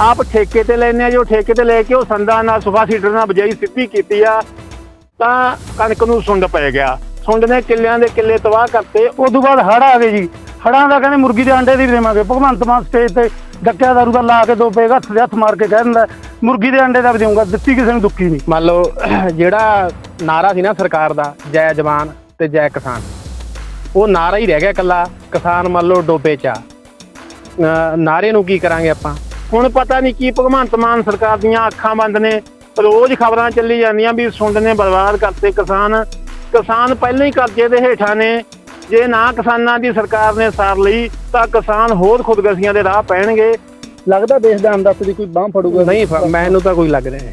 ਆਪ ਠੇਕੇ ਤੇ ਲੈਨੇ ਆ, ਜੋ ਠੇਕੇ ਤੇ ਲੈ ਕੇ ਉਹ ਸੰਦਾਂ ਨਾਲ ਸੁਫਾ ਸੀਡਰ ਨਾਲ ਬਜਾਈ ਸਿੱਧੀ ਕੀਤੀ ਆ, ਤਾਂ ਕਣਕ ਨੂੰ ਸੁੰਡ ਪੈ ਗਿਆ। ਸੁੰਡ ਨੇ ਕਿੱਲਿਆਂ ਦੇ ਕਿੱਲੇ ਤਬਾਹ ਕਰਤੇ ਉਸ ਤੋਂ ਬਾਅਦ ਹੜ ਆ ਗਏ ਜੀ। ਹੜਾਂ ਦਾ ਕਹਿੰਦੇ ਮੁਰਗੀ ਦੇ ਅੰਡੇ ਦੀ ਵੀ ਦੇਵਾਂਗੇ। ਭਗਵੰਤ ਮਾਨ ਸਟੇਜ ਤੇ ਡੱਕਿਆ ਦਾਰੂ ਦਾ ਲਾ ਕੇ ਦੋ ਪੇਗਾ ਹੱਥ ਦੇ ਹੱਥ ਮਾਰ ਕੇ ਕਹਿ ਦਿੰਦਾ, ਮੁਰਗੀ ਦੇ ਅੰਡੇ ਦਾ ਵੀ ਦੇਵਾਂਗਾ ਦਿੱਤੀ ਕਿਸੇ ਨੂੰ ਦੁੱਕੀ ਨਹੀਂ। ਮੰਨ ਲਓ, ਜਿਹੜਾ ਨਾਰਾ ਸੀ ਨਾ ਸਰਕਾਰ ਦਾ, ਜੈ ਜਵਾਨ ਤੇ ਜੈ ਕਿਸਾਨ। ਉਹ ਨਾਰਾ ਹੀ ਰਹਿ ਗਿਆ ਕੱਲਾ ਕਿਸਾਨ ਮੰਨ ਲਓ ਡੋਬੇ ਚ ਆ। ਨਾਰੇ ਨੂੰ ਕੀ ਕਰਾਂਗੇ ਆਪਾਂ? ਹੁਣ ਪਤਾ ਨਹੀਂ ਕੀ ਭਗਵੰਤ ਮਾਨ ਸਰਕਾਰ ਦੀਆਂ ਅੱਖਾਂ ਬੰਦ ਨੇ ਰੋਜ਼ ਖਬਰਾਂ ਚੱਲੀ ਜਾਂਦੀਆਂ ਵੀ ਸੁੰਡ ਨੇ ਬਰਬਾਦ ਕਰਤੇ ਕਿਸਾਨ। ਕਿਸਾਨ ਪਹਿਲਾਂ ਹੀ ਕਰਜ਼ੇ ਦੇ ਹੇਠਾਂ ਨੇ। ਜੇ ਨਾ ਕਿਸਾਨਾਂ ਦੀ ਸਰਕਾਰ ਨੇ ਸਾਰ ਲਈ ਤਾਂ ਕਿਸਾਨ ਹੋਰ ਖੁਦਗਰਜ਼ੀਆਂ ਦੇ ਰਾਹ ਪੈਣਗੇ। ਲੱਗਦਾ ਦੇਸ਼ ਦਾ ਅੰਦਾਜ਼ ਦੀ ਕੋਈ ਬਾਹ ਫੜੂਗਾ? ਨਹੀਂ ਮੈਨੂੰ ਤਾਂ ਕੋਈ ਲੱਗ ਰਿਹਾ।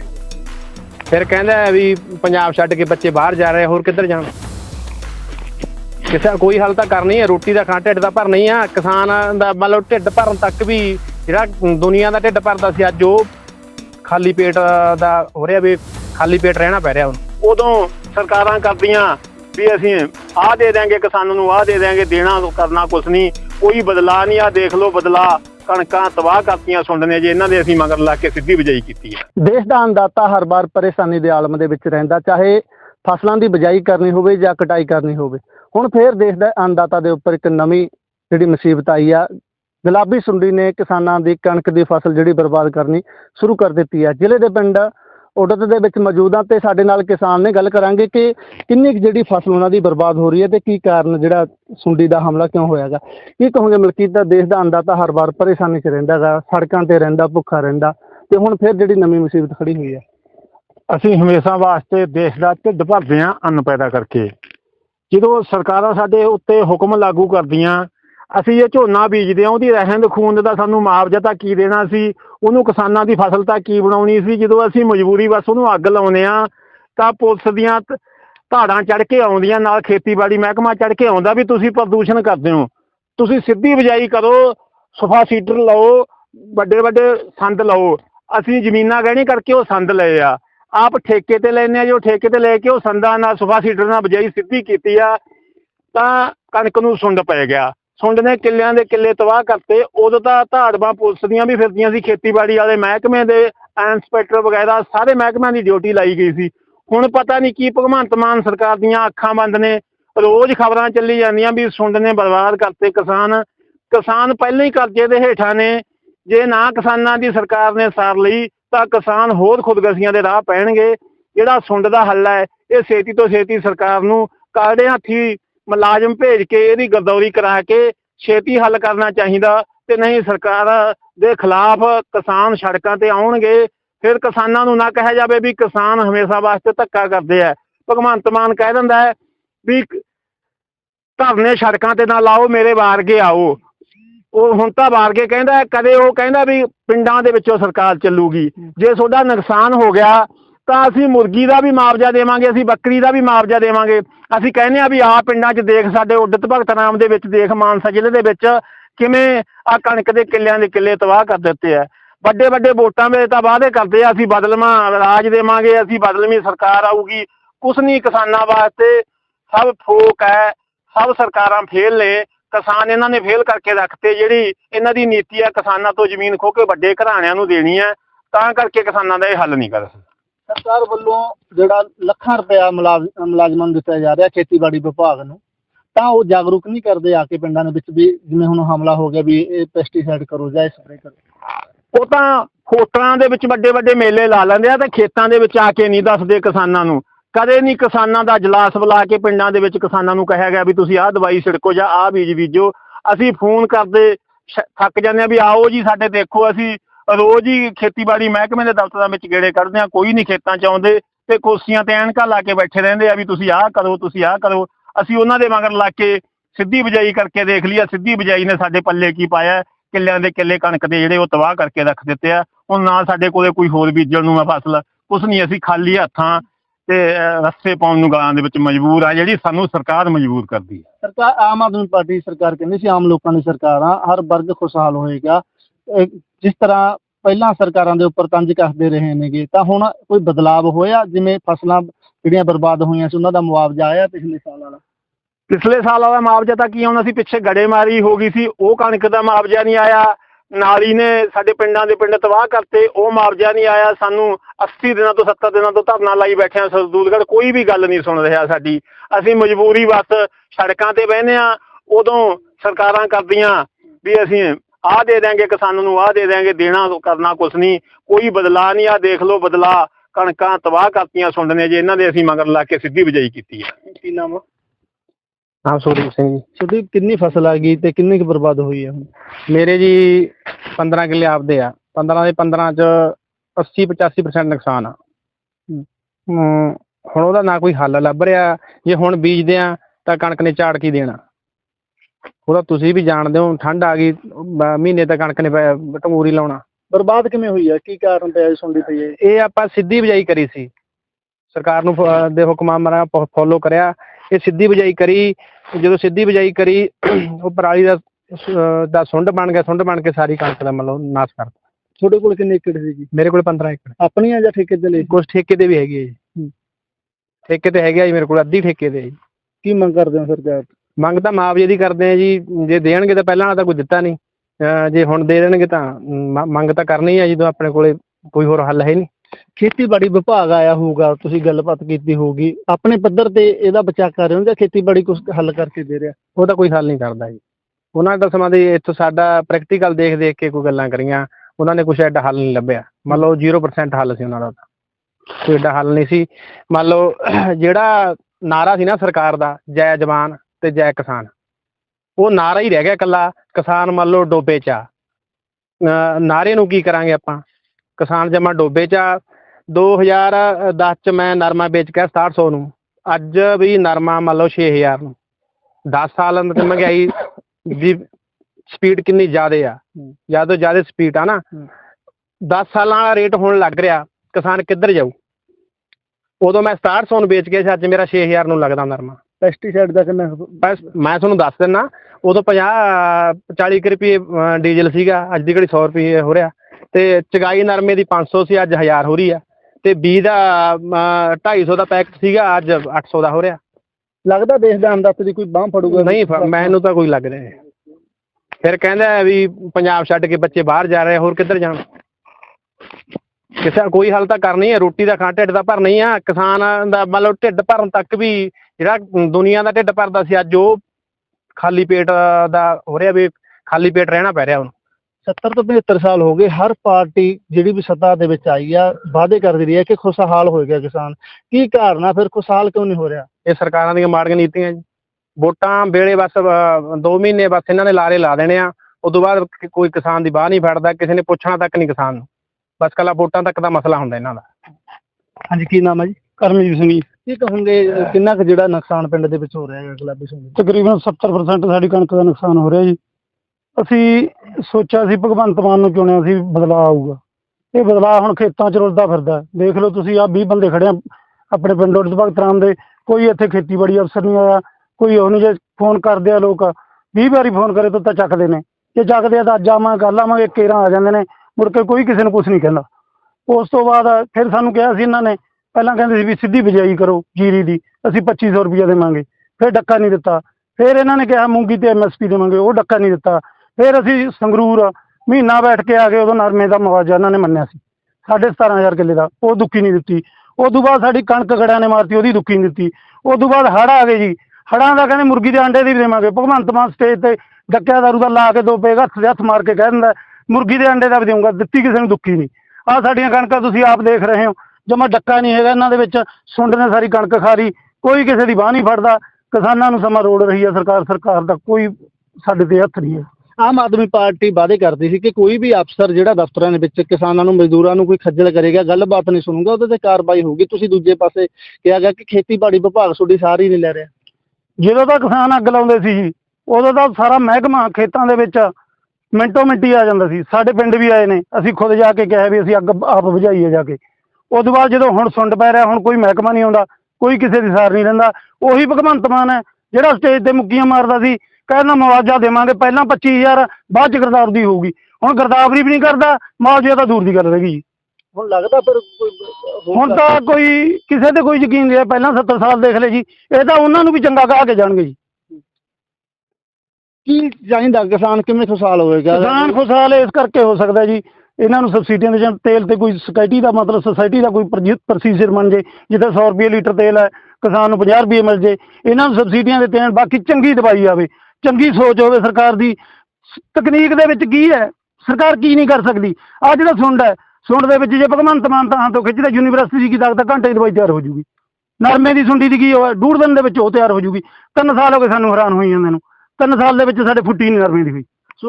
ਫਿਰ ਕਹਿੰਦਾ ਵੀ ਪੰਜਾਬ ਛੱਡ ਕੇ ਬੱਚੇ ਬਾਹਰ ਜਾ ਰਹੇ ਹੋਰ ਕਿੱਧਰ ਜਾਣ? ਕਿਸੇ ਕੋਈ ਹੱਲ ਤਾਂ ਕਰਨੀ ਹੈ ਰੋਟੀ ਦਾ ਖਾਂ ਢਿੱਡ ਦਾ ਭਰਨਾ ਹੀ ਆ। ਕਿਸਾਨ ਦਾ ਮੰਨ ਲਓ ਢਿੱਡ ਭਰਨ ਤੱਕ ਵੀ ਜਿਹੜਾ ਦੁਨੀਆ ਦਾ ਢਿੱਡ ਭਰਦਾ ਸੀ ਅੱਜ ਉਹ ਖਾਲੀ ਪੇਟ ਦਾ ਹੋ ਰਿਹਾ ਵੀ ਖਾਲੀ ਪੇਟ ਰਹਿਣਾ ਪੈ ਰਿਹਾ ਉਹਨੂੰ ਉਦੋਂ ਸਰਕਾਰਾਂ ਕਰਦੀਆਂ ਵੀ ਅਸੀਂ ਆਹ ਦੇ ਦਿਆਂਗੇ ਕਿਸਾਨਾਂ ਨੂੰ ਆਹ ਦੇ ਦਿਆਂਗੇ ਦੇਣਾ ਕਰਨਾ ਕੁਛ ਨਹੀਂ। ਕੋਈ ਬਦਲਾ ਨਹੀਂ ਆ ਦੇਖ ਲਓ ਬਦਲਾ। ਕਣਕਾਂ ਤਬਾਹ ਕਰਤੀਆਂ ਸੁੰਡ ਨੇ ਜੇ ਇਹਨਾਂ ਦੇ ਅਸੀਂ ਮਗਰ ਲਾ ਕੇ ਸਿੱਧੀ ਬਜਾਈ ਕੀਤੀ ਹੈ। ਦੇਸ਼ ਦਾ ਅੰਦਾਤਾ ਹਰ ਵਾਰ ਪਰੇਸ਼ਾਨੀ ਦੇ ਆਲਮ ਦੇ ਵਿੱਚ ਰਹਿੰਦਾ ਚਾਹੇ ਫਸਲਾਂ ਦੀ ਬਜਾਈ ਕਰਨੀ ਹੋਵੇ ਜਾਂ ਕਟਾਈ ਕਰਨੀ ਹੋਵੇ। ਹੁਣ ਫੇਰ ਦੇਸ਼ ਦਾ ਅੰਦਾਤਾ ਦੇ ਉੱਪਰ ਇੱਕ ਨਵੀਂ ਜਿਹੜੀ ਮੁਸੀਬਤ ਆਈ ਆ ਗੁਲਾਬੀ ਸੁੰਡੀ ਨੇ ਕਿਸਾਨਾਂ ਦੀ ਕਣਕ ਦੀ ਫਸਲ ਜਿਹੜੀ ਬਰਬਾਦ ਕਰਨੀ ਸ਼ੁਰੂ ਕਰ ਦਿੱਤੀ ਹੈ। ਜ਼ਿਲ੍ਹੇ ਦੇ ਪਿੰਡ ਉਡਤ ਦੇ ਵਿੱਚ ਮੌਜੂਦ ਹਾਂ ਤੇ ਸਾਡੇ ਨਾਲ ਕਿਸਾਨ ਨੇ ਗੱਲ ਕਰਾਂਗੇ ਕਿ ਕਿੰਨੀ ਕੁ ਜਿਹੜੀ ਫਸਲ ਉਹਨਾਂ ਦੀ ਬਰਬਾਦ ਹੋ ਰਹੀ ਹੈ ਤੇ ਕੀ ਕਾਰਨ ਜਿਹੜਾ ਸੁੰਡੀ ਦਾ ਹਮਲਾ ਕਿਉਂ ਹੋਇਆਗਾ ਕੀ ਕਹੋਗੇ ਮਲਕੀਤ ਦਾ ਦੇਸ਼ ਦਾ ਅੰਦਾ ਤਾਂ ਹਰ ਵਾਰ ਪਰੇਸ਼ਾਨੀ 'ਚ ਰਹਿੰਦਾ ਗਾ ਸੜਕਾਂ ਤੇ ਰਹਿੰਦਾ, ਭੁੱਖਾ ਰਹਿੰਦਾ ਤੇ ਹੁਣ ਫਿਰ ਜਿਹੜੀ ਨਵੀਂ ਮੁਸੀਬਤ ਖੜੀ ਹੋਈ ਹੈ। ਅਸੀਂ ਹਮੇਸ਼ਾ ਵਾਸਤੇ ਦੇਸ਼ ਦਾ ਢਿੱਡ ਭਰਦੇ ਹਾਂ, ਅੰਨ ਪੈਦਾ ਕਰਕੇ। ਜਦੋਂ ਸਰਕਾਰਾਂ ਸਾਡੇ ਉੱਤੇ ਹੁਕਮ ਲਾਗੂ ਕਰਦੀਆਂ ਅਸੀਂ ਇਹ ਝੋਨਾ ਬੀਜਦੇ ਹਾਂ, ਉਹਦੀ ਰਹਿੰਦ ਖੂੰਦ ਦਾ ਸਾਨੂੰ ਮੁਆਵਜ਼ਾ ਤਾਂ ਕੀ ਦੇਣਾ ਸੀ? ਉਹਨੂੰ ਕਿਸਾਨਾਂ ਦੀ ਫਸਲ ਤਾਂ ਕੀ ਬਣਾਉਣੀ ਸੀ? ਜਦੋਂ ਅਸੀਂ ਮਜਬੂਰੀ ਬਸ ਉਹਨੂੰ ਅੱਗ ਲਾਉਂਦੇ ਆ ਤਾਂ ਪੁਲਿਸ ਦੀਆਂ ਧ- ਧਾੜਾਂ ਚੜ ਕੇ ਆਉਂਦੀਆਂ ਨਾਲ ਖੇਤੀਬਾੜੀ ਮਹਿਕਮਾ ਚੜ ਕੇ ਆਉਂਦਾ ਵੀ ਤੁਸੀਂ ਪ੍ਰਦੂਸ਼ਣ ਕਰਦੇ ਹੋ। ਤੁਸੀਂ ਸਿੱਧੀ ਬਜਾਈ ਕਰੋ, ਸਫਾ ਸੀਟਰ ਲਓ, ਵੱਡੇ ਵੱਡੇ ਸੰਦ ਲਓ। ਅਸੀਂ ਜ਼ਮੀਨਾਂ ਗਹਿਣੀ ਕਰਕੇ ਉਹ ਸੰਦ ਲਏ ਆ। ਆਪ ਠੇਕੇ ਤੇ ਲੈਨੇ ਆ, ਜੋ ਠੇਕੇ ਤੇ ਲੈ ਕੇ ਉਹ ਸੰਦਾਂ ਨਾਲ ਸੁਫਾ ਸੀਟਰ ਨਾਲ ਬਜਾਈ ਸਿੱਧੀ ਕੀਤੀ ਆ, ਤਾਂ ਕਣਕ ਨੂੰ ਸੁੰਡ ਪੈ ਗਿਆ। ਸੁੰਡ ਨੇ ਕਿੱਲਿਆਂ ਦੇ ਕਿੱਲੇ ਤਬਾਹ ਕਰਤੇ। ਉਦੋਂ ਤਾਂ ਧਾੜਵਾਂ ਪੁਲਿਸ ਦੀਆਂ ਵੀ ਫਿਰਦੀਆਂ ਸੀ, ਖੇਤੀਬਾੜੀ ਵਾਲੇ ਮਹਿਕਮੇ ਦੇ ਇੰਸਪੈਕਟਰ ਵਗੈਰਾ, ਸਾਰੇ ਮਹਿਕਮਿਆਂ ਦੀ ਡਿਊਟੀ ਲਾਈ ਗਈ ਸੀ। ਹੁਣ ਪਤਾ ਨਹੀਂ ਕੀ ਭਗਵੰਤ ਮਾਨ ਸਰਕਾਰ ਦੀਆਂ ਅੱਖਾਂ ਬੰਦ ਨੇ। ਰੋਜ਼ ਖਬਰਾਂ ਚੱਲੀ ਜਾਂਦੀਆਂ ਵੀ ਸੁੰਡ ਨੇ ਬਰਬਾਦ ਕਰਤੇ ਕਿਸਾਨ। ਕਿਸਾਨ ਪਹਿਲਾਂ ਹੀ ਕਰਜ਼ੇ ਦੇ ਹੇਠਾਂ ਨੇ। ਜੇ ਨਾ ਕਿਸਾਨਾਂ ਦੀ ਸਰਕਾਰ ਨੇ ਸਾਰ ਲਈ, ਤਾਂ ਕਿਸਾਨ ਹੋਰ ਖੁਦਗਰਜ਼ੀਆਂ ਦੇ ਰਾਹ ਪੈਣਗੇ। ਜਿਹੜਾ ਸੁੰਡ ਦਾ ਹੱਲ ਹੈ, ਇਹ ਛੇਤੀ ਤੋਂ ਛੇਤੀ ਸਰਕਾਰ ਨੂੰ ਕਾੜੇ ਹੱਥੀ ਮੁਲਾਜ਼ਮ ਭੇਜ ਕੇ ਇਹਦੀ ਗਰਦੌਰੀ ਕਰਾ ਕੇ ਛੇਤੀ ਹੱਲ ਕਰਨਾ ਚਾਹੀਦਾ ਤੇ ਨਹੀਂ ਸਰਕਾਰ ਦੇ ਖਿਲਾਫ ਕਿਸਾਨ ਸੜਕਾਂ ਤੇ ਆਉਣਗੇ, ਫਿਰ ਕਿਸਾਨਾਂ ਨੂੰ ਨਾ ਕਿਹਾ ਜਾਵੇ ਵੀ ਕਿਸਾਨ ਹਮੇਸ਼ਾ ਵਾਸਤੇ ਧੱਕਾ ਕਰਦੇ ਆ। ਭਗਵੰਤ ਮਾਨ ਕਹਿ ਦਿੰਦਾ ਹੈ ਵੀ ਧਰਨੇ ਸੜਕਾਂ ਤੇ ਨਾ ਲਾਓ, ਮੇਰੇ ਵਾਰਗੇ ਆਓ। ਉਹ ਹੁਣ ਤਾਂ ਵਾਰ ਕੇ ਕਹਿੰਦਾ, ਕਦੇ ਉਹ ਕਹਿੰਦਾ ਵੀ ਪਿੰਡਾਂ ਦੇ ਵਿੱਚੋਂ ਸਰਕਾਰ ਚੱਲੂਗੀ। ਜੇ ਤੁਹਾਡਾ ਨੁਕਸਾਨ ਹੋ ਗਿਆ ਤਾਂ ਅਸੀਂ ਮੁਰਗੀ ਦਾ ਵੀ ਮੁਆਵਜ਼ਾ ਦੇਵਾਂਗੇ, ਅਸੀਂ ਬੱਕਰੀ ਦਾ ਵੀ ਮੁਆਵਜ਼ਾ ਦੇਵਾਂਗੇ। ਅਸੀਂ ਕਹਿੰਦੇ ਆ ਵੀ ਆ ਪਿੰਡਾਂ 'ਚ ਦੇਖ ਸਾਡੇ ਉਡਤ ਭਗਤ ਨਾਮ ਦੇ ਵਿੱਚ ਦੇਖ ਮਾਨਸਾ ਜ਼ਿਲ੍ਹੇ ਦੇ ਵਿੱਚ ਕਿਵੇਂ ਆ ਕਣਕ ਦੇ ਕਿੱਲਿਆਂ ਦੇ ਕਿੱਲੇ ਤਬਾਹ ਕਰ ਦਿੱਤੇ ਆ। ਵੱਡੇ ਵੱਡੇ ਵੋਟਾਂ ਵੇਲੇ ਤਾਂ ਵਾਅਦੇ ਕਰਦੇ ਆ, ਅਸੀਂ ਬਦਲਵਾਂ, ਰਾਜ ਦੇਵਾਂਗੇ, ਅਸੀਂ ਬਦਲਵੀਂ ਸਰਕਾਰ ਆਊਗੀ। ਕੁਛ ਨਹੀਂ ਕਿਸਾਨਾਂ ਵਾਸਤੇ ਸਭ ਫੋਕ ਹੈ, ਸਭ ਸਰਕਾਰਾਂ ਫੇਲ ਨੇ। ਕਿਸਾਨ ਇਹਨਾਂ ਨੇ ਫੇਲ ਕਰਕੇ ਰੱਖਤੇ, ਜਿਹੜੀ ਇਹਨਾਂ ਦੀ ਨੀਤੀ ਆ ਕਿਸਾਨਾਂ ਤੋਂ ਜ਼ਮੀਨ ਖੋ ਕੇ ਵੱਡੇ ਘਰਾਣਿਆਂ ਨੂੰ ਦੇਣੀ ਹੈ ਤਾਂ ਕਰਕੇ ਕਿਸਾਨਾਂ ਦਾ ਇਹ ਹੱਲ ਨਹੀਂ ਕਰ ਸਕਦਾ। ਸਰਕਾਰ ਵੱਲੋਂ ਜਿਹੜਾ ਲੱਖਾਂ ਰੁਪਇਆ ਮੁਲਾਜ਼ਮਾਂ ਨੂੰ ਦਿੱਤਾ ਜਾ ਰਿਹਾ ਖੇਤੀਬਾੜੀ ਵਿਭਾਗ ਨੂੰ, ਤਾਂ ਉਹ ਜਾਗਰੂਕ ਨਹੀਂ ਕਰਦੇ ਆ ਕੇ ਪਿੰਡਾਂ ਦੇ ਵਿੱਚ ਵੀ ਜਿਵੇਂ ਹੁਣ ਹਮਲਾ ਹੋ ਗਿਆ ਵੀ ਇਹ ਪੈਸਟੀਸਾਈਡ ਕਰੋ ਜਾਂ ਸਪਰੇਅ ਕਰੋ। ਉਹ ਤਾਂ ਹੋਟਲਾਂ ਦੇ ਵਿੱਚ ਵੱਡੇ ਵੱਡੇ ਮੇਲੇ ਲਾ ਲੈਂਦੇ ਆ ਤੇ ਖੇਤਾਂ ਦੇ ਵਿੱਚ ਆ ਕੇ ਨਹੀਂ ਦੱਸਦੇ ਕਿਸਾਨਾਂ ਨੂੰ। ਕਦੇ ਨਹੀਂ ਕਿਸਾਨਾਂ ਦਾ ਜਲਾਸ ਬੁਲਾ ਕੇ ਪਿੰਡਾਂ ਦੇ ਵਿੱਚ ਕਿਸਾਨਾਂ ਨੂੰ ਕਿਹਾ ਗਿਆ ਵੀ ਤੁਸੀਂ ਆਹ ਦਵਾਈ ਛਿੜਕੋ ਜਾਂ ਆਹ ਬੀਜ ਬੀਜੋ। ਅਸੀਂ ਫੋਨ ਕਰਦੇ ਥੱਕ ਜਾਂਦੇ ਆ ਵੀ ਆਓ ਜੀ ਸਾਡੇ ਦੇਖੋ ਅਸੀਂ ਰੋਜ਼ ਹੀ ਖੇਤੀਬਾੜੀ ਮਹਿਕਮੇ ਦੇ ਦਫ਼ਤਰਾਂ ਵਿੱਚ ਗੇੜੇ ਕੱਢਦੇ ਆ ਕੋਈ ਨਹੀਂ ਖੇਤਾਂ 'ਚ ਆਉਂਦੇ ਤੇ ਕੁਰਸੀਆਂ ਤੇ ਐਨਕਾਂ ਲਾ ਕੇ ਬੈਠੇ ਰਹਿੰਦੇ ਆ ਵੀ ਤੁਸੀਂ ਆਹ ਕਰੋ ਤੁਸੀਂ ਆਹ ਕਰੋ। ਅਸੀਂ ਉਹਨਾਂ ਦੇ ਮਗਰ ਲੱਗ ਕੇ ਸਿੱਧੀ ਬਜਾਈ ਕਰਕੇ ਦੇਖ ਲਈ ਆ ਸਿੱਧੀ ਬਜਾਈ ਨੇ ਸਾਡੇ ਪੱਲੇ ਕੀ ਪਾਇਆ ਕਿੱਲਿਆਂ ਦੇ ਕਿੱਲੇ ਕਣਕ ਦੇ ਜਿਹੜੇ ਉਹ ਤਬਾਹ ਕਰਕੇ ਰੱਖ ਦਿੱਤੇ ਆ। ਹੁਣ ਨਾ ਸਾਡੇ ਕੋਲੇ ਕੋਈ ਹੋਰ ਬੀਜਣ ਨੂੰ ਆ ਫਸਲ ਕੁਛ ਨਹੀਂ ਅਸੀਂ ਖਾਲੀ ਹੱਥਾਂ ਤੇ ਅਹ, ਰੱਸੇ ਪਾਉਣ ਨੂੰ ਗਲਾਂ ਦੇ ਵਿੱਚ ਮਜਬੂਰ ਆ ਜਿਹੜੀ ਸਾਨੂੰ ਸਰਕਾਰ ਮਜਬੂਰ ਕਰਦੀ ਹੈ। ਸਰਕਾਰ ਆਮ ਆਦਮੀ ਪਾਰਟੀ ਸਰਕਾਰ ਕਹਿੰਦੀ ਸੀ ਆਮ ਲੋਕਾਂ ਦੀ ਸਰਕਾਰ ਆ ਹਰ ਵਰਗ ਖੁਸ਼ਹਾਲ ਹੋਏਗਾ। ਜਿਸ ਤਰ੍ਹਾਂ ਪਹਿਲਾਂ ਸਰਕਾਰਾਂ ਦੇ ਉੱਪਰ ਤੰਜ ਕੱਸਦੇ ਰਹੇ ਨੇਗੇ, ਤਾਂ ਹੁਣ ਕੋਈ ਬਦਲਾਵ ਹੋਇਆ? ਜਿਵੇਂ ਫਸਲਾਂ ਜਿਹੜੀਆਂ ਬਰਬਾਦ ਹੋਈਆਂ ਸੀ, ਉਹਨਾਂ ਦਾ ਮੁਆਵਜ਼ਾ ਆਇਆ ਪਿਛਲੇ ਸਾਲ ਵਾਲਾ? ਪਿਛਲੇ ਸਾਲ ਵਾਲਾ ਮੁਆਵਜ਼ਾ ਤਾਂ ਕੀ ਆਉਣਾ ਸੀ? ਪਿੱਛੇ ਗੜੇਮਾਰੀ ਹੋ ਗਈ ਸੀ, ਉਹ ਕਣਕ ਦਾ ਮੁਆਵਜ਼ਾ ਨਹੀਂ ਆਇਆ। ਨਾਲੀ ਨੇ ਸਾਡੇ ਪਿੰਡਾਂ ਦੇ ਪਿੰਡ ਤਬਾਹ ਕਰਤੇ, ਉਹ ਮੁਆਵਜ਼ਾ ਨਹੀਂ ਆਇਆ। ਸਾਨੂੰ 80 ਦਿਨਾਂ ਤੋਂ 70 ਦਿਨਾਂ ਤੋਂ ਧਰਨਾ ਲਾਈ ਬੈਠੇ ਆ ਸਰਦੂਲਗੜ੍ਹ ਕੋਈ ਵੀ ਗੱਲ ਨਹੀਂ ਸੁਣ ਰਿਹਾ ਸਾਡੀ। ਅਸੀਂ ਮਜਬੂਰੀ ਵਸ ਸੜਕਾਂ ਤੇ ਬਹਿੰਦੇ ਆ ਉਦੋਂ ਸਰਕਾਰਾਂ ਕਰਦੀਆਂ ਵੀ ਅਸੀਂ ਆਹ ਦੇ ਦਿਆਂਗੇ ਕਿਸਾਨਾਂ ਨੂੰ ਆਹ ਦੇ ਦਿਆਂਗੇ ਦੇਣਾ ਕਰਨਾ ਕੁਛ ਨਹੀਂ। ਕੋਈ ਬਦਲਾ ਨਹੀਂ ਆ ਦੇਖ ਲਓ ਬਦਲਾ। ਕਣਕਾਂ ਤਬਾਹ ਕਰਤੀਆਂ ਸੁੰਡ ਨੇ ਜੇ ਇਹਨਾਂ ਦੇ ਅਸੀਂ ਮਗਰ ਲਾ ਕੇ ਸਿੱਧੀ ਬਿਜਾਈ ਕੀਤੀ ਆ। ਕੀ ਨਾਮ ਨਾਮ ਸੁਖਦੀਪ ਸਿੰਘ ਜੀ। ਸੁਦੀਪ ਕਿੰਨੀ ਫਸਲ ਆ ਗਈ ਤੇ ਕਿੰਨੀ ਕੁ ਬਰਬਾਦ ਹੋਈ ਹੈ ਹੁਣ? ਮੇਰੇ ਜੀ 15 ਕਿੱਲੇ ਆਪਦੇ ਆ। 15 ਦੇ 15 ਚ 80 85% ਨੁਕਸਾਨ ਆ। ਹੁਣ ਉਹਦਾ ਨਾ ਕੋਈ ਹੱਲ ਲੱਭ ਰਿਹਾ। ਜੇ ਹੁਣ ਬੀਜਦੇ ਆ ਤਾਂ ਕਣਕ ਨੇ ਝਾੜ ਕੀ ਦੇਣਾ। ਉਹਦਾ ਤੁਸੀਂ ਵੀ ਜਾਣਦੇ ਹੋ ਠੰਡ ਆ ਗਈ ਬ- ਮਹੀਨੇ ਤਾਂ ਕਣਕ ਨੇ ਪੈ- ਟੰਗੂਰੀ ਲਾਉਣਾ। ਬਰਬਾਦ ਕਿਵੇਂ ਹੋਈ ਹੈ ਕੀ ਕਾਰਨ ਪਿਆ ਜੀ ਸੁਣਦੀ ਪਈ ਹੈ ਇਹ ਆਪਾਂ ਸਿੱਧੀ ਬਿਜਾਈ ਕਰੀ ਸੀ। ਸਰਕਾਰ ਨੂੰ ਫ- ਦੇ ਹੁਕਮਾਂ ਮਰਾ ਫੋਲੋ ਕਰਿਆ। ਇਹ ਸਿੱਧੀ ਬਿਜਾਈ ਕਰੀ ਜਦੋਂ ਸਿੱਧੀ ਬਿਜਾਈ ਕਰੀ ਉਹ ਪਰਾਲੀ ਦਾ ਸ- ਦਾ ਸੁੰਡ ਬਣ ਗਿਆ ਸੁੰਡ ਬਣ ਕੇ ਸਾਰੀ ਕਣਕ ਦਾ ਮਤਲਬ ਨਾਸ਼ ਕਰਤਾ ਤੁਹਾਡੇ ਕੋਲ ਕਿੰਨੇ ਏਕੜ ਸੀ ਜੀ ਮੇਰੇ ਕੋਲ 15 ਏਕੜ। ਆਪਣੀਆਂ ਜਾਂ ਠੇਕੇ ਤੇ ਲਈ? ਕੁਝ ਠੇਕੇ ਤੇ ਵੀ ਹੈਗੇ ਆ ਜੀ। ਠੇਕੇ ਤੇ ਹੈਗੇ ਆ ਜੀ ਮੇਰੇ ਕੋਲ ਅੱਧੀ ਠੇਕੇ ਤੇ ਆ ਜੀ। ਕੀ ਮੰਗ ਕਰਦੇ ਹੋ ਸਰਕਾਰ ਤੋਂ? ਮੰਗ ਤਾਂ ਮੁਆਵਜ਼ੇ ਦੀ ਕਰਦੇ ਆ ਜੀ ਜੇ ਦੇਣਗੇ ਤਾਂ ਪਹਿਲਾਂ ਵਾਲਾ ਤਾਂ ਕੋਈ ਦਿੱਤਾ ਨਹੀਂ। ਜੇ ਹੁਣ ਦੇ ਦੇਣਗੇ ਤਾਂ ਮ- ਮੰਗ ਤਾਂ ਕਰਨੀ ਆ ਜਦੋਂ ਆਪਣੇ ਕੋਲੇ ਕੋਈ ਹੋਰ ਹੱਲ ਹੈ ਨਹੀਂ। ਖੇਤੀਬਾੜੀ ਵਿਭਾਗ ਆਇਆ ਹੋਊਗਾ ਤੁਸੀਂ ਗੱਲਬਾਤ ਕੀਤੀ ਹੋਊਗੀ। ਆਪਣੇ ਪੱਧਰ ਤੇ ਇਹਦਾ ਬਚਾਅ ਕਰ ਰਹੇ ਹੋ ਜਾਂ ਖੇਤੀਬਾੜੀ ਕੁਝ ਹੱਲ ਕਰਕੇ ਦੇ ਰਿਹਾ? ਉਹ ਤਾਂ ਕੋਈ ਹੱਲ ਨਹੀਂ ਕਰਦਾ ਜੀ। ਉਹਨਾਂ ਦਾ ਸਮਾਂ ਦੇ ਇੱਥੋਂ ਸਾਡਾ ਪ੍ਰੈਕਟੀਕਲ ਦੇਖ ਦੇਖ ਕੇ ਕੋਈ ਗੱਲਾਂ ਕਰੀਆਂ ਉਹਨਾਂ ਨੇ ਕੁਛ ਐਡਾ ਹੱਲ ਨਹੀਂ ਲੱਭਿਆ। ਮੰਨ ਲਓ 0% ਹੱਲ ਸੀ ਉਹਨਾਂ ਦਾ ਤਾਂ। ਕੋਈ ਐਡਾ ਹੱਲ ਨਹੀਂ ਸੀ। ਮੰਨ ਲਓ ਜਿਹੜਾ ਨਾਰਾ ਸੀ ਨਾ ਸਰਕਾਰ ਦਾ ਜੈ ਜਵਾਨ ਤੇ ਜੈ ਕਿਸਾਨ। ਉਹ ਨਾਰਾ ਹੀ ਰਹਿ ਗਿਆ ਇਕੱਲਾ ਕਿਸਾਨ ਮੰਨ ਲਓ ਡੋਬੇ ਚ ਆ। ਨਾਰੇ ਨੂੰ ਕੀ ਕਰਾਂਗੇ ਆਪਾਂ? ਕਿਸਾਨ ਜਮਾ ਡੋਬੇ ਚ ਆ। 2010 ਚ ਮੈਂ ਨਰਮਾ ਵੇਚ ਕੇ 6700 ਨੂੰ। ਅੱਜ ਵੀ ਨਰਮਾ ਮੰਨ ਲਓ 6000 ਨੂੰ। 10 ਸਾਲਾਂ ਦੀ ਮਹਿੰਗਾਈ ਦੀ ਸਪੀਡ ਕਿੰਨੀ ਜ਼ਿਆਦੇ ਆ। ਜ਼ਿਆਦਾ ਜ਼ਿਆਦਾ ਸਪੀਡ ਆ ਨਾ। 10 ਸਾਲਾਂ ਵਾਲਾ ਰੇਟ ਹੁਣ ਲੱਗ ਰਿਹਾ। ਕਿਸਾਨ ਕਿੱਧਰ ਜਾਊ? ਉਦੋਂ ਮੈਂ 6700 ਨੂੰ ਵੇਚ ਕੇ ਸੀ ਅੱਜ ਮੇਰਾ 6000 ਨੂੰ ਲੱਗਦਾ ਨਰਮਾ। ਪੈਸਟੀਸਾਈਡ ਦਾ ਕਿੰਨਾ ਬਸ ਮੈਂ ਤੁਹਾਨੂੰ ਦੱਸ ਦਿੰਨਾ ਉਦੋਂ 50 40 ਕੁ ਰੁਪਏ ਅਹ, ਡੀਜ਼ਲ ਸੀਗਾ ਅੱਜ ਦੀ ਘੜੀ 100 ਰੁਪਏ ਹੋ ਰਿਹਾ। ਤੇ ਚਗਾਈ ਨਰਮੇ ਦੀ 500 ਸੀ ਅੱਜ 1000 ਹੋ ਰਹੀ ਆ। ਤੇ 20 ਦਾ ਅਮ, 250 ਦਾ ਪੈਕਟ ਸੀਗਾ ਅੱਜ 800 ਦਾ ਹੋ ਰਿਹਾ। ਲੱਗਦਾ ਦੇਸ਼ ਦਾ ਅੰਦਾਜ਼ ਦੀ ਕੋਈ ਬਾਹ ਫੜੂਗਾ? ਨਹੀਂ ਫ- ਮੈਨੂੰ ਤਾਂ ਕੋਈ ਲੱਗ ਰਿਹਾ। ਫਿਰ ਕਹਿੰਦਾ ਹੈ ਵੀ ਪੰਜਾਬ ਛੱਡ ਕੇ ਬੱਚੇ ਬਾਹਰ ਜਾ ਰਹੇ ਆ, ਹੋਰ ਕਿੱਧਰ ਜਾਣ? ਕਿਸੇ ਕੋਈ ਹੱਲ ਤਾਂ ਕਰਨੀ ਹੈ ਰੋਟੀ ਦਾ ਖਾਂ ਢਿੱਡ ਦਾ ਭਰਨਾ ਹੀ ਆ। ਕਿਸਾਨ ਦਾ ਮਤਲਬ ਢਿੱਡ ਭਰਨ ਤੱਕ ਵੀ ਜਿਹੜਾ ਦੁਨੀਆ ਦਾ ਢਿੱਡ ਭਰਦਾ ਸੀ ਅੱਜ ਉਹ ਖਾਲੀ ਪੇਟ ਦਾ ਹੋ ਰਿਹਾ ਵੀ ਖਾਲੀ ਪੇਟ ਰਹਿਣਾ ਪੈ ਰਿਹਾ ਉਹਨੂੰ। 70 ਤੋਂ 75 ਸਾਲ ਹੋ ਗਏ ਹਰ ਪਾਰਟੀ ਜਿਹੜੀ ਵੀ ਸੱਤਾ ਦੇ ਵਿੱਚ ਆਈ ਆ ਵਾਅਦੇ ਕਰਦੀ ਰਹੀ ਹੈ ਕਿ ਖੁਸ਼ਹਾਲ ਹੋ ਗਿਆ ਕਿਸਾਨ। ਕੀ ਕਾਰਨ ਆ ਫਿਰ ਖੁਸ਼ਹਾਲ ਕਿਉਂ ਨਹੀਂ ਹੋ ਰਿਹਾ? ਇਹ ਸਰਕਾਰਾਂ ਦੀਆਂ ਮਾੜੀਆਂ ਨੀਤੀਆਂ ਜੀ। ਵੋਟਾਂ ਵੇਲੇ ਬਸ 2 ਮਹੀਨੇ ਬਸ ਇਹਨਾਂ ਨੇ ਲਾਰੇ ਲਾ ਦੇਣੇ ਆ। ਉਦੋਂ ਬਾਅਦ ਕੋਈ ਕਿਸਾਨ ਦੀ ਬਾਹ ਨਹੀਂ ਫੜਦਾ ਕਿਸੇ ਨੇ ਪੁੱਛਣਾ ਤੱਕ ਨਹੀਂ ਕਿਸਾਨ ਨੂੰ। ਬਸ ਕੱਲਾ ਵੋਟਾਂ ਤੱਕ ਦਾ ਮਸਲਾ ਹੁੰਦਾ ਇਹਨਾਂ ਦਾ। ਹਾਂਜੀ ਕੀ ਨਾਮ ਹੈ ਜੀ? ਕਰਮਜੀਤ ਸਿੰਘ ਜੀ। ਕੀ ਕਹੋਗੇ ਕਿੰਨਾ ਕੁ ਜਿਹੜਾ ਨੁਕਸਾਨ ਪਿੰਡ ਦੇ ਵਿੱਚ ਹੋ ਰਿਹਾ ਹੈ ਗੁਲਾਬੀ ਸਿੰਘ ਤਕਰੀਬਨ 70% ਸਾਡੀ ਕਣਕ ਦਾ ਨੁਕਸਾਨ ਹੋ ਰਿਹਾ ਜੀ। ਅਸੀਂ ਸੋਚਿਆ ਸੀ ਭਗਵੰਤ ਮਾਨ ਨੂੰ ਚੁਣਿਆ ਸੀ ਬਦਲਾਅ ਆਊਗਾ। ਇਹ ਬਦਲਾਅ ਹੁਣ ਖੇਤਾਂ 'ਚ ਰੁਲਦਾ ਫਿਰਦਾ ਦੇਖ ਲਓ ਤੁਸੀਂ ਆ 20 ਬੰਦੇ ਖੜੇ ਆ ਆਪਣੇ ਪਿੰਡੋਂ ਭਗਤ ਰਾਮ ਦੇ। ਕੋਈ ਇੱਥੇ ਖੇਤੀਬਾੜੀ ਅਫਸਰ ਨਹੀਂ ਆਇਆ ਕੋਈ ਉਹ ਨਹੀਂ ਜੇ ਫੋਨ ਕਰਦੇ ਆ ਲੋਕ। 20 ਵਾਰੀ ਫੋਨ ਕਰੇ ਤਾਂ ਤਾਂ ਚੱਕਦੇ ਨੇ। ਜੇ ਚੱਕਦੇ ਆ ਤਾਂ ਅੱਜ ਆਵਾਂ ਕੱਲ ਆਵਾਂਗੇ ਕੇਰਾਂ ਆ ਜਾਂਦੇ ਨੇ। ਮੁੜ ਕੇ ਕੋਈ ਕਿਸੇ ਨੂੰ ਕੁਝ ਨਹੀਂ ਕਹਿੰਦਾ। ਉਸ ਤੋਂ ਬਾਅਦ ਫਿਰ ਸਾਨੂੰ ਕਿਹਾ ਸੀ ਇਹਨਾਂ ਨੇ ਪਹਿਲਾਂ ਕਹਿੰਦੇ ਸੀ ਵੀ ਸਿੱਧੀ ਬਿਜਾਈ ਕਰੋ ਜੀਰੀ ਦੀ, ਅਸੀਂ 2500 ਰੁਪਏ ਦੇਵਾਂਗੇ। ਫਿਰ ਡੱਕਾ ਨਹੀਂ ਦਿੱਤਾ। ਫਿਰ ਇਹਨਾਂ ਨੇ ਕਿਹਾ ਮੂੰਗੀ ਤੇ ਐਮਐਸਪੀ ਦੇਵਾਂਗੇ, ਉਹ ਡੱਕਾ ਨਹੀਂ ਦਿੱਤਾ। ਫਿਰ ਅਸੀਂ ਸੰਗਰੂਰ ਮਹੀਨਾ ਬੈਠ ਕੇ ਆ ਗਏ, ਉਦੋਂ ਨਰਮੇ ਦਾ ਮੁਆਵਜ਼ਾ ਇਹਨਾਂ ਨੇ ਮੰਨਿਆ ਸੀ। ਸਾਢੇ 17000 ਕਿੱਲੇ ਦਾ, ਉਹ ਦੁੱਕੀ ਨਹੀਂ ਦਿੱਤੀ। ਉਸ ਤੋਂ ਬਾਅਦ ਸਾਡੀ ਕਣਕ ਗੜਿਆਂ ਨੇ ਮਾਰਤੀ, ਉਹਦੀ ਦੁੱਕੀ ਨਹੀਂ ਦਿੱਤੀ। ਉਸ ਤੋਂ ਬਾਅਦ ਹੜ੍ਹ ਆ ਗਏ ਜੀ। ਹੜ੍ਹਾਂ ਦਾ ਕਹਿੰਦੇ ਮੁਰਗੀ ਦੇ ਅੰਡੇ ਦੀ ਵੀ ਦੇਵਾਂਗੇ। ਭਗਵੰਤ ਮਾਨ ਸਟੇਜ ਤੇ ਡੱਕਿਆ ਦਾਰੂ ਦਾ ਲਾ ਕੇ ਦੋ ਪੇਗ ਹੱਥ ਦੇ ਹੱਥ ਮਾਰ ਕੇ ਕਹਿ ਦਿੰਦਾ, ਮੁਰਗੀ ਦੇ ਅੰਡੇ ਦਾ ਵੀ ਦੇਵਾਂਗਾ ਦਿੱਤੀ ਕਿਸੇ ਨੂੰ ਦੁੱਕੀ ਨਹੀਂ। ਆਹ ਸਾਡੀਆਂ ਕਣਕਾਂ ਤੁਸੀਂ ਆਪ ਦੇਖ ਰਹੇ ਹੋ। ਜਮਾ ਡੱਕਾ ਨਹੀਂ ਹੈਗਾ ਇਹਨਾਂ ਦੇ ਵਿੱਚ ਸੁੰਡ ਨੇ ਸਾਰੀ ਕਣਕ ਖਾ ਰਹੀ ਕੋਈ ਕਿਸੇ ਦੀ ਬਾਹ ਨਹੀਂ ਫੜਦਾ ਕਿਸਾਨਾਂ ਨੂੰ ਸਮਾਂ ਰੋੜ ਰਹੀ ਹੈ ਸਰਕਾਰ ਸਰਕਾਰ ਦਾ ਕੋਈ ਸਾਡੇ ਤੇ ਹੱਥ ਨਹੀਂ ਹੈ। ਆਮ ਆਦਮੀ ਪਾਰਟੀ ਵਾਅਦੇ ਕਰਦੀ ਸੀ ਕਿ ਕੋਈ ਵੀ ਅਫਸਰ ਜਿਹੜਾ ਦਫ਼ਤਰਾਂ ਦੇ ਵਿੱਚ ਕਿਸਾਨਾਂ ਨੂੰ ਮਜ਼ਦੂਰਾਂ ਨੂੰ ਕੋਈ ਖੱਜਲ ਕਰੇਗਾ ਗੱਲਬਾਤ ਨਹੀਂ ਸੁਣੂਗਾ ਉਹਦੇ ਤੇ ਕਾਰਵਾਈ ਹੋਊਗੀ। ਤੁਸੀਂ ਦੂਜੇ ਪਾਸੇ ਕਿਹਾ ਗਿਆ ਕਿ ਖੇਤੀਬਾੜੀ ਵਿਭਾਗ ਤੁਹਾਡੀ ਸਾਰੀ ਨਹੀਂ ਲੈ ਰਿਹਾ। ਜਦੋਂ ਤਾਂ ਕਿਸਾਨ ਅੱਗ ਲਾਉਂਦੇ ਸੀ ਜੀ ਉਦੋਂ ਤਾਂ ਸਾਰਾ ਮਹਿਕਮਾ ਖੇਤਾਂ ਦੇ ਵਿੱਚ ਮਿੰਟੋ ਮਿੰਟੀ ਆ ਜਾਂਦਾ ਸੀ। ਸਾਡੇ ਪਿੰਡ ਵੀ ਆਏ ਨੇ ਅਸੀਂ ਖੁਦ ਜਾ ਕੇ ਕਿਹਾ ਵੀ ਅਸੀਂ ਅੱਗ ਆਪ ਬੁਝਾਈਏ ਜਾ ਕੇ। ਉਦੋਂ ਬਾਅਦ ਜਦੋਂ ਹੁਣ ਸੁੰਡ ਪੈ ਰਿਹਾ ਹੁਣ ਕੋਈ ਮਹਿਕਮਾ ਨਹੀਂ ਆਉਂਦਾ ਕੋਈ ਕਿਸੇ ਦੀ ਸਾਰ ਨਹੀਂ ਲੈਂਦਾ ਉਹੀ ਭਗਵੰਤ ਮਾਨ ਹੈ ਜਿਹੜਾ ਸਟੇਜ ਤੇ ਮੁੱਕੀਆਂ ਮਾਰਦਾ ਸੀ ਕਹਿੰਦਾ ਮੁਆਵਜ਼ਾ ਦੇਵਾਂਗੇ ਪਹਿਲਾਂ 25000 ਬਾਅਦ ਚ ਗਰਦਾਵਰੀ ਹੋਊਗੀ ਹੁਣ ਗਰਦਾਵਰੀ ਵੀ ਨਹੀਂ ਕਰਦਾ ਮੁਆਵਜ਼ੇ ਤਾਂ ਦੂਰ ਦੀ ਗੱਲ ਰਹਿ ਹੁਣ ਲੱਗਦਾ ਫਿਰ ਕੋਈ ਹੁਣ ਤਾਂ ਕੋਈ ਕਿਸੇ ਤੇ ਕੋਈ ਯਕੀਨ ਨਹੀਂ ਹੈ ਪਹਿਲਾਂ 70 ਸਾਲ ਦੇਖ ਲਏ ਜੀ ਇਹ ਤਾਂ ਉਹਨਾਂ ਨੂੰ ਵੀ ਚੰਗਾ ਕਹਾ ਕੇ ਜਾਣਗੇ ਜੀ। ਕੀ ਚਾਹੀਦਾ ਕਿਸਾਨ ਕਿਵੇਂ ਖੁਸ਼ਹਾਲ ਹੋਵੇਗਾ ਕਿਸਾਨ ਖੁਸ਼ਹਾਲ ਇਸ ਕਰਕੇ ਹੋ ਸਕਦਾ ਜੀ ਇਹਨਾਂ ਨੂੰ ਸਬਸਿਡੀਆਂ ਦੇ ਜਾਂ ਤੇਲ ਤੇ ਕੋਈ ਸੋਸਾਇਟੀ ਦਾ ਮਤਲਬ ਸੋਸਾਇਟੀ ਦਾ ਕੋਈ ਪ੍ਰੋਸੀਜਰ ਬਣ ਜੇ ਜਿੱਥੇ 100 ਰੁਪਏ ਲੀਟਰ ਤੇਲ ਹੈ ਕਿਸਾਨ ਨੂੰ 50 ਰੁਪਏ ਮਿਲ ਜੇ ਇਹਨਾਂ ਨੂੰ ਸਬਸਿਡੀਆਂ ਦੇ ਦੇਣ ਬਾਕੀ ਚੰਗੀ ਦਵਾਈ ਆਵੇ ਚੰਗੀ ਸੋਚ ਹੋਵੇ ਸਰਕਾਰ ਦੀ ਤਕਨੀਕ ਦੇ ਵਿੱਚ ਕੀ ਹੈ ਸਰਕਾਰ ਕੀ ਨਹੀਂ ਕਰ ਸਕਦੀ? ਆ ਜਿਹੜਾ ਸੁੰਡ ਹੈ ਸੁੰਡ ਦੇ ਵਿੱਚ ਜੇ ਭਗਵੰਤ ਮਾਨ ਤਾਂ ਤੋਂ ਖਿੱਚਦਾ ਯੂਨੀਵਰਸਿਟੀ ਕੀ ਤੱਕ ਘੰਟੇ ਦੀ ਦਵਾਈ ਤਿਆਰ ਹੋ ਜੂਗੀ। ਨਰਮੇ ਦੀ ਸੁੰਡੀ ਦੀ ਕੀ ਹੋਇਆ ਡੂਢ ਦਿਨ ਦੇ ਵਿੱਚ ਉਹ ਤਿਆਰ ਹੋ ਜੂਗੀ। ਤਿੰਨ ਸਾਲ ਹੋ ਗਏ ਸਾਨੂੰ ਹੈਰਾਨ ਹੋਈ ਜਾਂਦੇ ਨੂੰ। ਤਿੰਨ ਸਾਲ ਦੇ ਵਿੱਚ ਸਾਡੇ ਫੁੱਟੀ ਨਹੀਂ ਨਰਮੇ ਦੀ ਹੋਈ।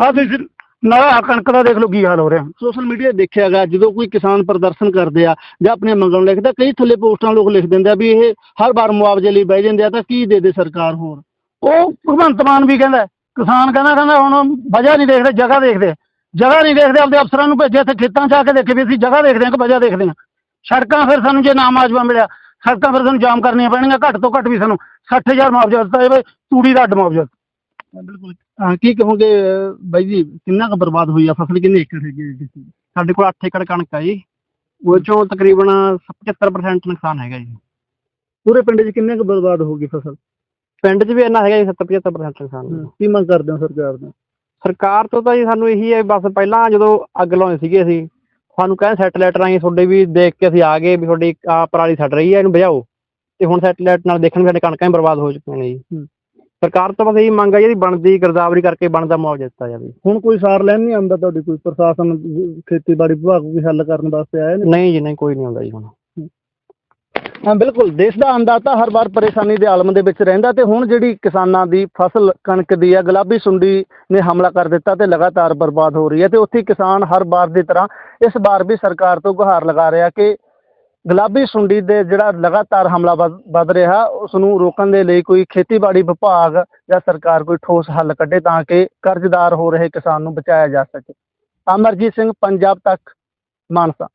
ਆ ਤੁਸੀਂ ਨਵਾਂ ਕਣਕ ਦਾ ਦੇਖ ਲਓ ਕੀ ਹਾਲ ਹੋ ਰਿਹਾ। ਸੋਸ਼ਲ ਮੀਡੀਆ ਦੇਖਿਆਗਾ ਜਦੋਂ ਕੋਈ ਕਿਸਾਨ ਪ੍ਰਦਰਸ਼ਨ ਕਰਦੇ ਆ ਜਾਂ ਆਪਣੇ ਮੰਗਣ ਲਿਖਦਾ, ਕਈ ਥੱਲੇ ਪੋਸਟਾਂ ਲੋਕ ਲਿਖ ਦਿੰਦੇ ਆ ਵੀ ਇਹ ਹਰ ਵਾਰ ਮੁਆਵਜ਼ੇ ਲਈ ਬਹਿ ਜਾਂਦੇ ਆ, ਤਾਂ ਕੀ ਦੇ ਦੇ ਸਰਕਾਰ ਹੋਰ? ਉਹ ਭਗਵੰਤ ਮਾਨ ਵੀ ਕਹਿੰਦਾ, ਕਿਸਾਨ ਕਹਿੰਦਾ ਕਹਿੰਦਾ ਹੁਣ ਵਜ੍ਹਾ ਨਹੀਂ ਦੇਖਦੇ, ਜਗ੍ਹਾ ਦੇਖਦੇ ਜਗ੍ਹਾ ਨਹੀਂ ਦੇਖਦੇ, ਆਪਦੇ ਅਫਸਰਾਂ ਨੂੰ ਭੇਜਿਆ, ਇੱਥੇ ਖੇਤਾਂ 'ਚ ਆ ਕੇ ਦੇਖੇ ਵੀ ਅਸੀਂ ਜਗ੍ਹਾ ਦੇਖਦੇ ਹਾਂ ਕਿ ਵਜ੍ਹਾ ਦੇਖਦੇ ਹਾਂ। ਸੜਕਾਂ ਫਿਰ ਸਾਨੂੰ ਜੇ ਨਾ ਮਾਜਵਾ ਮਿਲਿਆ, ਸੜਕਾਂ ਫਿਰ ਸਾਨੂੰ ਜਾਮ ਕਰਨੀਆਂ ਪੈਣਗੀਆਂ, ਘੱਟ ਤੋਂ ਘੱਟ ਵੀ ਸਾਨੂੰ 60000 ਮੁਆਵਜ਼ਾ ਦਿੱਤਾ ਜਾਵੇ, ਤੂੜੀ ਦਾ ਅੱਡ ਮੁਆਵਜ਼ਾ ਬਿਲਕੁਲ। ਹਾਂ ਕੀ ਕਹੋਗੇ ਅਹ, ਬਾਈ ਜੀ ਕਿੰਨਾ ਕੁ ਬਰਬਾਦ ਹੋਈ ਆ? ਫਸਲ ਕਿੰਨੇ ਏਕੜ ਹੈਗੀ ਹੈ ਜੀ ਸਾਡੇ ਕੋਲ 8 ਏਕੜ ਕਣਕ ਆ ਜੀ। ਉਹ ਚੋਂ ਤਕਰੀਬਨ 75% ਨੁਕਸਾਨ ਹੈਗਾ ਜੀ। ਪੂਰੇ ਪਿੰਡ 'ਚ ਕਿੰਨੇ ਕੁ ਬਰਬਾਦ ਹੋ ਗਈ ਫਸਲ? ਪਿੰਡ 'ਚ ਵੀ ਇੰਨਾ ਹੈਗਾ ਜੀ 70 75% ਨੁਕਸਾਨ ਕੀ ਮੰਗ ਕਰਦੇ ਹੋ ਸਰਕਾਰ ਤੋਂ? ਸਰਕਾਰ ਤੋਂ ਤਾਂ ਜੀ ਸਾਨੂੰ ਇਹੀ ਹੈ ਬਸ ਪਹਿਲਾਂ ਜਦੋਂ ਅੱਗ ਲਾਉਂਦੇ ਸੀਗੇ ਅਸੀਂ ਸਾਨੂੰ ਕਹਿੰਦੇ ਸੈਟਲਾਈਟ ਰਾਹੀਂ ਤੁਹਾਡੇ ਵੀ ਦੇਖ ਕੇ ਅਸੀਂ ਆ ਗਏ ਵੀ ਤੁਹਾਡੀ ਆ ਪਰਾਲੀ ਛੱਡ ਰਹੀ ਹੈ ਇਹਨੂੰ ਬੁਝਾਓ। ਤੇ ਹੁਣ ਸੈਟਲਾਈਟ ਨਾਲ ਦੇਖਣ ਵੀ ਸਾਡੇ ਕਣਕਾਂ ਹੀ ਬਰਬਾਦ ਹੋ ਚੁੱਕੀਆਂ ਨੇ ਜੀ। ਸਰਕਾਰ ਤੋਂ ਬਸ ਇਹੀ ਮੰਗ ਜਿਹੜੀ ਬਣਦੀ ਗਰਦਾਵਰੀ ਕਰਕੇ ਬਣਦਾ ਮੁਆਵਜ਼ਾ ਦਿੱਤਾ ਜਾਵੇ। ਹੁਣ ਕੋਈ ਸਾਰ ਲੈਣ ਨਹੀਂ ਆਉਂਦਾ ਤੁਹਾਡੀ ਕੋਈ ਪ੍ਰਸ਼ਾਸਨ ਖੇਤੀਬਾੜੀ ਵਿਭਾਗ ਕੋਈ ਹੱਲ ਕਰਨ ਵਾਸਤੇ ਆਇਆ ਨੇ? ਨਹੀਂ ਜੀ ਨਹੀਂ ਕੋਈ ਨਹੀਂ ਆਉਂਦਾ ਜੀ ਹੁਣ। ਹਾਂ ਬਿਲਕੁਲ ਦੇਸ਼ ਦਾ ਅੰਦਾਤਾ ਹਰ ਵਾਰ ਪਰੇਸ਼ਾਨੀ ਦੇ ਆਲਮ ਦੇ ਵਿੱਚ ਰਹਿੰਦਾ ਤੇ ਹੁਣ ਜਿਹੜੀ ਕਿਸਾਨਾਂ ਦੀ ਫਸਲ ਕਣਕ ਦੀ ਆ ਗੁਲਾਬੀ ਸੁੰਡੀ ਨੇ ਹਮਲਾ ਕਰ ਦਿੱਤਾ ਤੇ ਲਗਾਤਾਰ ਬਰਬਾਦ ਹੋ ਰਹੀ ਹੈ ਤੇ ਉੱਥੇ ਕਿਸਾਨ ਹਰ ਵਾਰ ਦੀ ਤਰ੍ਹਾਂ ਇਸ ਵਾਰ ਵੀ ਸਰਕਾਰ ਤੋਂ ਗੁਹਾਰ ਲਗਾ ਰਿਹਾ ਕਿ ਗੁਲਾਬੀ ਸੁੰਡੀ ਦੇ ਜਿਹੜਾ ਲਗਾਤਾਰ ਹਮਲਾ ਵੱਧ- ਰਿਹਾ ਉਸ ਨੂੰ ਰੋਕਣ ਦੇ ਲਈ ਕੋਈ ਖੇਤੀਬਾੜੀ ਵਿਭਾਗ ਜਾਂ ਸਰਕਾਰ ਕੋਈ ਠੋਸ ਹੱਲ ਕੱਢੇ ਤਾਂ ਕਿ ਕਰਜ਼ਦਾਰ ਹੋ ਰਹੇ ਕਿਸਾਨ ਨੂੰ ਬਚਾਇਆ ਜਾ ਸਕੇ। ਅਮਰਜੀਤ ਸਿੰਘ, ਪੰਜਾਬ ਤੱਕ, ਮਾਨਸਾ।